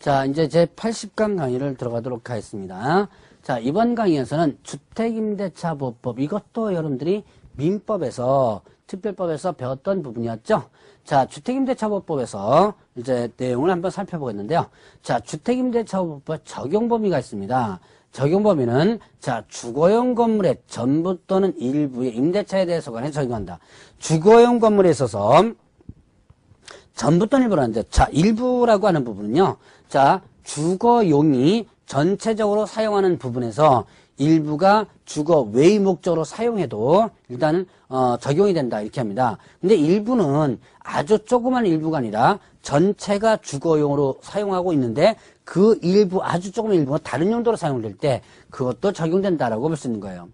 자, 이제 제 80강 강의를 들어가도록 하겠습니다. 자, 이번 강의에서는 주택임대차 보법, 이것도 여러분들이 민법에서, 특별법에서 배웠던 부분이었죠? 자, 주택임대차 보법에서 이제 내용을 한번 살펴보겠는데요. 자, 주택임대차 보법 적용 범위가 있습니다. 적용 범위는 자 주거용 건물의 전부 또는 일부의 임대차에 대해서 관해 적용한다. 주거용 건물에 있어서 전부 또는 일부라는데 자 일부라고 하는 부분은요. 자 주거용이 전체적으로 사용하는 부분에서 일부가 주거 외의 목적으로 사용해도 일단은 어, 적용이 된다 이렇게 합니다. 근데 일부는 아주 조그만 일부가 아니라 전체가 주거용으로 사용하고 있는데 그 일부 아주 조그만 일부가 다른 용도로 사용될 때 그것도 적용된다라고 볼 수 있는 거예요.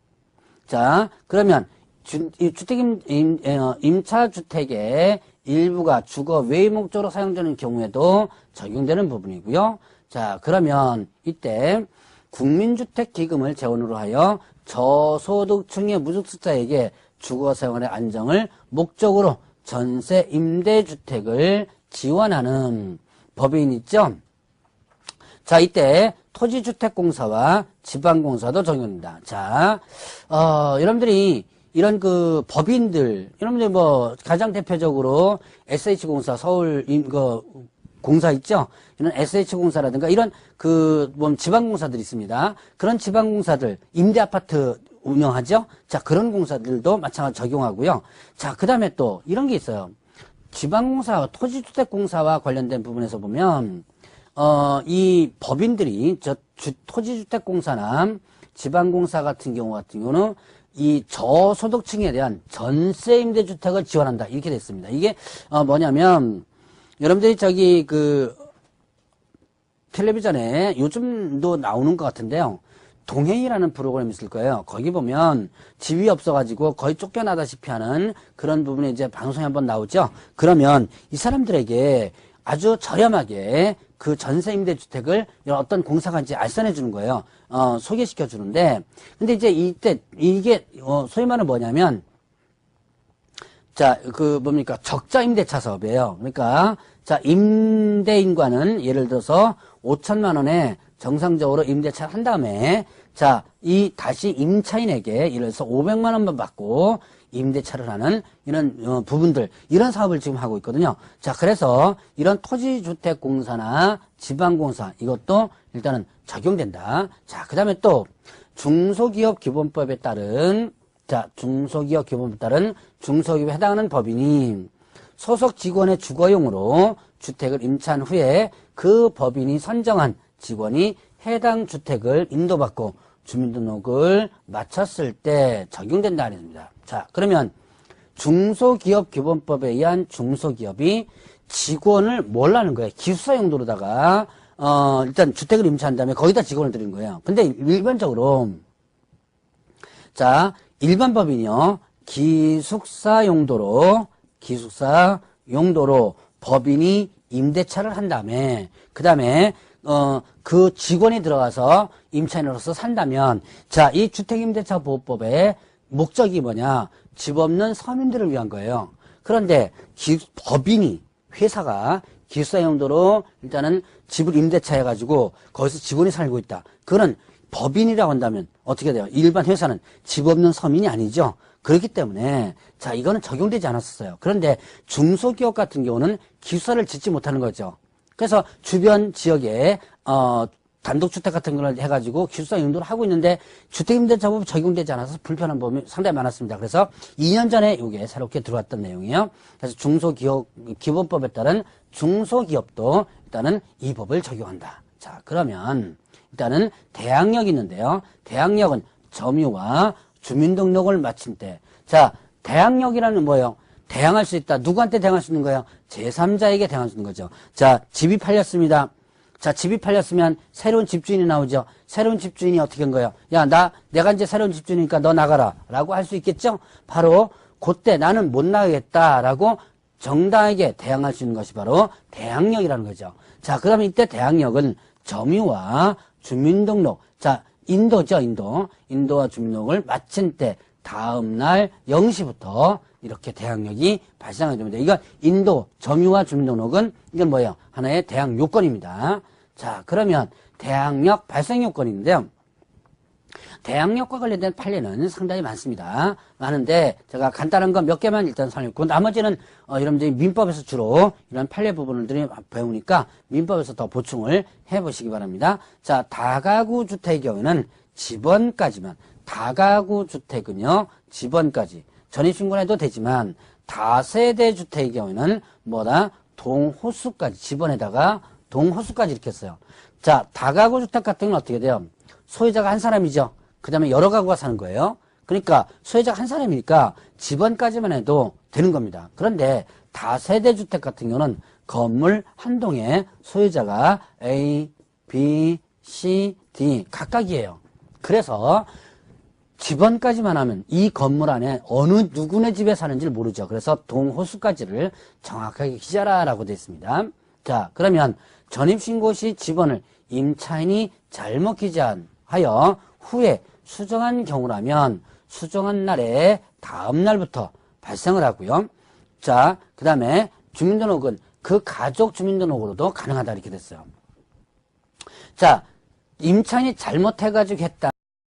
자 그러면 주, 이 주택 임 임, 어, 임차주택의 일부가 주거 외의 목적으로 사용되는 경우에도 적용되는 부분이고요. 자 그러면 이때 국민주택기금을 재원으로 하여 저소득층의 무주택자에게 주거생활의 안정을 목적으로 전세 임대주택을 지원하는 법인 있죠. 자 이때 토지주택공사와 지방공사도 적용됩니다. 자 어, 여러분들이 이런 그 법인들 여러분들 뭐 가장 대표적으로 SH공사 서울 임, 그 공사 있죠? 이런 SH공사라든가 이런 그, 뭐, 지방공사들이 있습니다. 그런 지방공사들, 임대아파트 운영하죠? 자, 그런 공사들도 마찬가지로 적용하고요. 자, 그 다음에 또 이런 게 있어요. 지방공사, 토지주택공사와 관련된 부분에서 보면, 어, 이 법인들이 저 주, 토지주택공사나 지방공사 같은 경우 같은 경우는 이 저소득층에 대한 전세 임대주택을 지원한다. 이렇게 됐습니다. 이게, 어, 뭐냐면, 여러분들이 저기 그 텔레비전에 요즘도 나오는 것 같은데요. 동행이라는 프로그램이 있을 거예요. 거기 보면 집이 없어가지고 거의 쫓겨나다시피 하는 그런 부분이 이제 방송에 한번 나오죠. 그러면 이 사람들에게 아주 저렴하게 그 전세 임대주택을 어떤 공사가 이제 알선해 주는 거예요. 어, 소개시켜 주는데. 근데 이제 이때 이게 어, 소위 말하는 뭐냐면 자, 그 뭡니까? 적자 임대차 사업이에요. 그러니까 자, 임대인과는 예를 들어서 5천만 원에 정상적으로 임대차를 한 다음에 자, 이 다시 임차인에게 예를 들어서 500만 원만 받고 임대차를 하는 이런 어, 부분들 이런 사업을 지금 하고 있거든요. 자, 그래서 이런 토지주택공사나 지방공사 이것도 일단은 적용된다. 자, 그다음에 또 중소기업 기본법에 따른 자, 중소기업 기본법에 따른 중소기업에 해당하는 법인이 소속 직원의 주거용으로 주택을 임차한 후에 그 법인이 선정한 직원이 해당 주택을 인도받고 주민등록을 마쳤을 때 적용된다 아닙니다. 자, 그러면 중소기업 기본법에 의한 중소기업이 직원을 뭘 하는 거예요? 기숙사 용도로다가 어, 일단 주택을 임차한 다음에 거기다 직원을 들인 거예요. 근데 일반적으로 자, 일반 법인이요. 기숙사 용도로 기숙사 용도로 법인이 임대차를 한 다음에 그 다음에 어, 그 직원이 들어가서 임차인으로서 산다면 자, 이 주택임대차 보호법의 목적이 뭐냐? 집 없는 서민들을 위한 거예요. 그런데 기, 법인이 회사가 기숙사 용도로 일단은 집을 임대차 해가지고 거기서 직원이 살고 있다. 그거는 법인이라고 한다면 어떻게 돼요? 일반 회사는 집 없는 서민이 아니죠. 그렇기 때문에 자 이거는 적용되지 않았었어요. 그런데 중소기업 같은 경우는 기숙사를 짓지 못하는 거죠. 그래서 주변 지역에 어 단독주택 같은 걸 해가지고 기숙사 용도를 하고 있는데 주택임대차법 적용되지 않아서 불편한 부분이 상당히 많았습니다. 그래서 2년 전에 이게 새롭게 들어왔던 내용이에요. 그래서 중소기업 기본법에 따른 중소기업도 일단은 이 법을 적용한다. 자 그러면 일단은 대항력이 있는데요. 대항력은 점유와 주민등록을 마친 때. 자, 대항력이라는 뭐예요? 대항할 수 있다. 누구한테 대항할 수 있는 거예요? 제3자에게 대항할 수 있는 거죠. 자, 집이 팔렸습니다. 자, 집이 팔렸으면 새로운 집주인이 나오죠. 새로운 집주인이 어떻게 한 거예요? 야, 나, 내가 이제 새로운 집주인이니까 너 나가라. 라고 할 수 있겠죠? 바로, 그때 나는 못 나가겠다. 라고 정당하게 대항할 수 있는 것이 바로 대항력이라는 거죠. 자, 그 다음에 이때 대항력은 점유와 주민등록. 자, 인도죠, 인도. 인도와 주민등록을 마친 때 다음 날 0시부터 이렇게 대항력이 발생하게 됩니다. 이거 인도 점유와 주민등록은 이건 뭐예요? 하나의 대항 요건입니다. 자, 그러면 대항력 발생 요건인데요. 대항력과 관련된 판례는 상당히 많습니다. 많은데 제가 간단한 건 몇 개만 일단 설명했고 나머지는 어, 여러분들이 민법에서 주로 이런 판례 부분들이 배우니까 민법에서 더 보충을 해보시기 바랍니다. 자, 다가구 주택의 경우에는 집원까지만 다가구 주택은요 집원까지 전입신고는 해도 되지만 다세대 주택의 경우에는 뭐다 동호수까지 집원에다가 동호수까지 이렇게 했어요. 자, 다가구 주택 같은 건 어떻게 돼요? 소유자가 한 사람이죠. 그 다음에 여러 가구가 사는 거예요. 그러니까 소유자가 한 사람이니까 집원까지만 해도 되는 겁니다. 그런데 다세대 주택 같은 경우는 건물 한 동에 소유자가 A, B, C, D 각각이에요. 그래서 집원까지만 하면 이 건물 안에 어느 누구네 집에 사는지를 모르죠. 그래서 동호수까지를 정확하게 기재하라라고 되어 있습니다. 자, 그러면 전입신고 시 집원을 임차인이 잘못 기재하여 후에 수정한 경우라면 수정한 날에 다음 날부터 발생을 하고요. 자, 그 다음에 주민등록은 그 가족 주민등록으로도 가능하다 이렇게 됐어요. 자, 임차인이 잘못해가지고 했다.